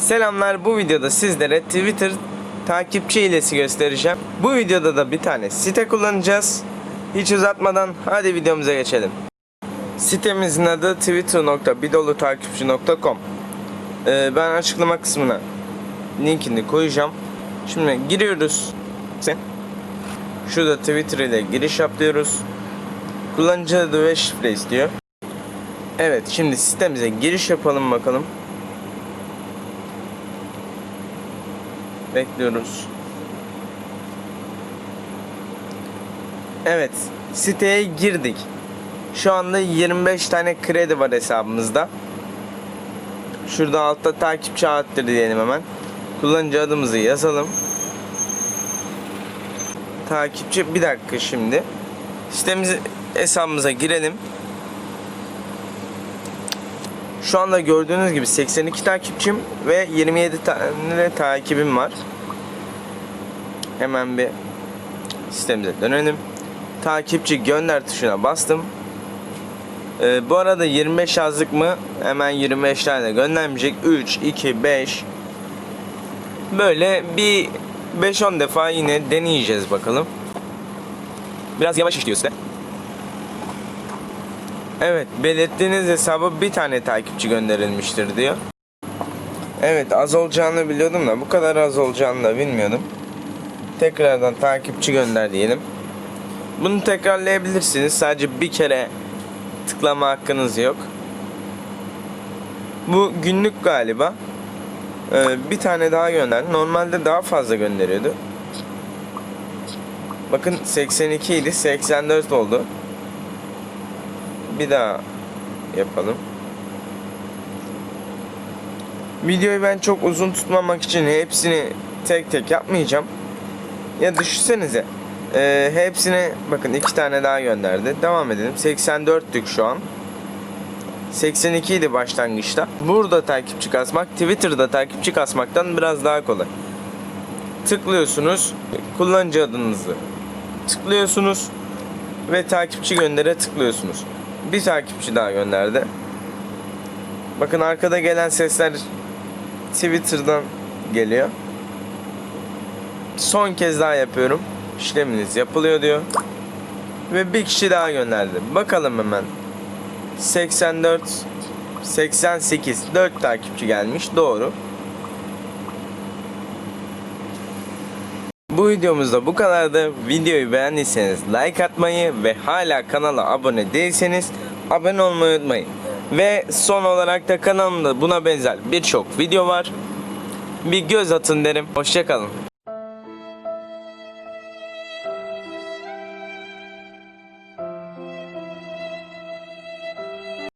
Selamlar bu videoda sizlere Twitter takipçi hilesi göstereceğim. Bu videoda da bir tane site kullanacağız. Hiç uzatmadan hadi videomuza geçelim. Sitemizin adı twitter.bidolutakipçi.com ee, Ben açıklama kısmına linkini koyacağım. Şimdi giriyoruz. Şurada Twitter ile giriş yap diyoruz. Kullanıcı adı ve şifre istiyor. Evet şimdi sitemize giriş yapalım bakalım. Bekliyoruz. Evet, siteye girdik. Şu anda 25 tane kredi var hesabımızda. Şurada altta takipçi arttır diyelim hemen. Kullanıcı adımızı yazalım. Takipçi bir dakika şimdi. Sitemize hesabımıza girelim. Şu anda gördüğünüz gibi 82 takipçim ve 27 tane de takibim var. Hemen bir sistemimize dönelim. Takipçi gönder tuşuna bastım. Ee, bu arada 25 yazdık mı hemen 25 tane de göndermeyecek. 3, 2, 5 Böyle bir 5-10 defa yine deneyeceğiz bakalım. Biraz yavaş işliyor site. Evet, belirttiğiniz hesaba bir tane takipçi gönderilmiştir diyor. Evet, az olacağını biliyordum da bu kadar az olacağını da bilmiyordum. Tekrardan takipçi gönder diyelim. Bunu tekrarlayabilirsiniz. Sadece bir kere tıklama hakkınız yok. Bu günlük galiba. Ee, bir tane daha gönder. Normalde daha fazla gönderiyordu. Bakın 82 idi, 84 oldu. Bir daha yapalım. Videoyu ben çok uzun tutmamak için hepsini tek tek yapmayacağım. Ya düşünsenize. Ee, hepsini bakın iki tane daha gönderdi. Devam edelim. 84'tük şu an. 82 idi başlangıçta. Burada takipçi kasmak Twitter'da takipçi kasmaktan biraz daha kolay. Tıklıyorsunuz. Kullanıcı adınızı tıklıyorsunuz ve takipçi göndere tıklıyorsunuz. Bir takipçi daha gönderdi. Bakın arkada gelen sesler Twitter'dan geliyor. Son kez daha yapıyorum. İşleminiz yapılıyor diyor. Ve bir kişi daha gönderdi. Bakalım hemen. 84 88 4 takipçi gelmiş. Doğru. Bu videomuzda bu kadardı. Videoyu beğendiyseniz like atmayı ve hala kanala abone değilseniz abone olmayı unutmayın. Ve son olarak da kanalımda buna benzer birçok video var. Bir göz atın derim. Hoşçakalın.